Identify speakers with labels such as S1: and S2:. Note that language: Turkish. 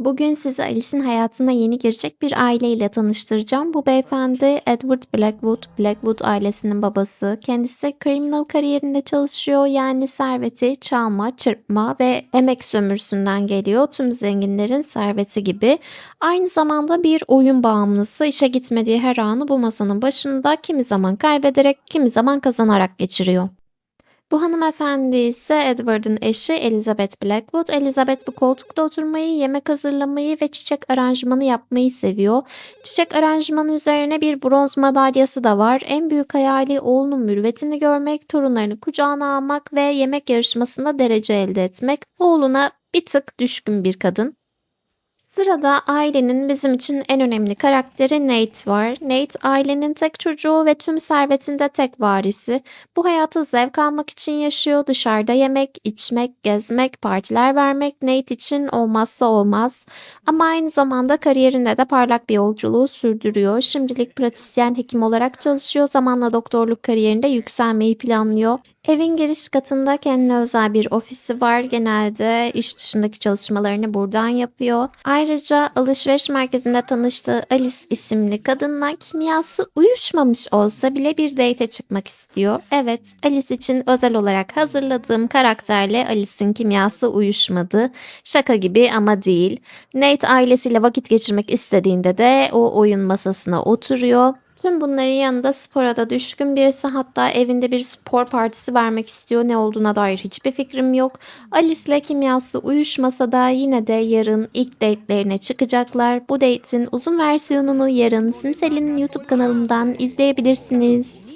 S1: Bugün sizi Alice'in hayatına yeni girecek bir aileyle tanıştıracağım. Bu beyefendi Edward Blackwood, Blackwood ailesinin babası. Kendisi criminal kariyerinde çalışıyor. Yani serveti çalma, çırpma ve emek sömürüsünden geliyor. Tüm zenginlerin serveti gibi. Aynı zamanda bir oyun bağımlısı. İşe gitmediği her anı bu masanın başında kimi zaman kaybederek, kimi zaman kazanarak geçiriyor. Bu hanımefendi ise Edward'ın eşi Elizabeth Blackwood. Elizabeth bu koltukta oturmayı, yemek hazırlamayı ve çiçek aranjmanı yapmayı seviyor. Çiçek aranjmanı üzerine bir bronz madalyası da var. En büyük hayali oğlunun mürüvvetini görmek, torunlarını kucağına almak ve yemek yarışmasında derece elde etmek. Oğluna bir tık düşkün bir kadın. Sırada ailenin bizim için en önemli karakteri Nate var. Nate ailenin tek çocuğu ve tüm servetinde tek varisi. Bu hayatı zevk almak için yaşıyor. Dışarıda yemek, içmek, gezmek, partiler vermek Nate için olmazsa olmaz. Ama aynı zamanda kariyerinde de parlak bir yolculuğu sürdürüyor. Şimdilik pratisyen hekim olarak çalışıyor. Zamanla doktorluk kariyerinde yükselmeyi planlıyor. Evin giriş katında kendine özel bir ofisi var. Genelde iş dışındaki çalışmalarını buradan yapıyor. Ayrıca alışveriş merkezinde tanıştığı Alice isimli kadınla kimyası uyuşmamış olsa bile bir date çıkmak istiyor. Evet, Alice için özel olarak hazırladığım karakterle Alice'in kimyası uyuşmadı. Şaka gibi ama değil. Nate ailesiyle vakit geçirmek istediğinde de o oyun masasına oturuyor. Tüm bunların yanında spora da düşkün birisi hatta evinde bir spor partisi vermek istiyor. Ne olduğuna dair hiçbir fikrim yok. Alice ile kimyası uyuşmasa da yine de yarın ilk date'lerine çıkacaklar. Bu date'in uzun versiyonunu yarın Simsel'in YouTube kanalımdan izleyebilirsiniz.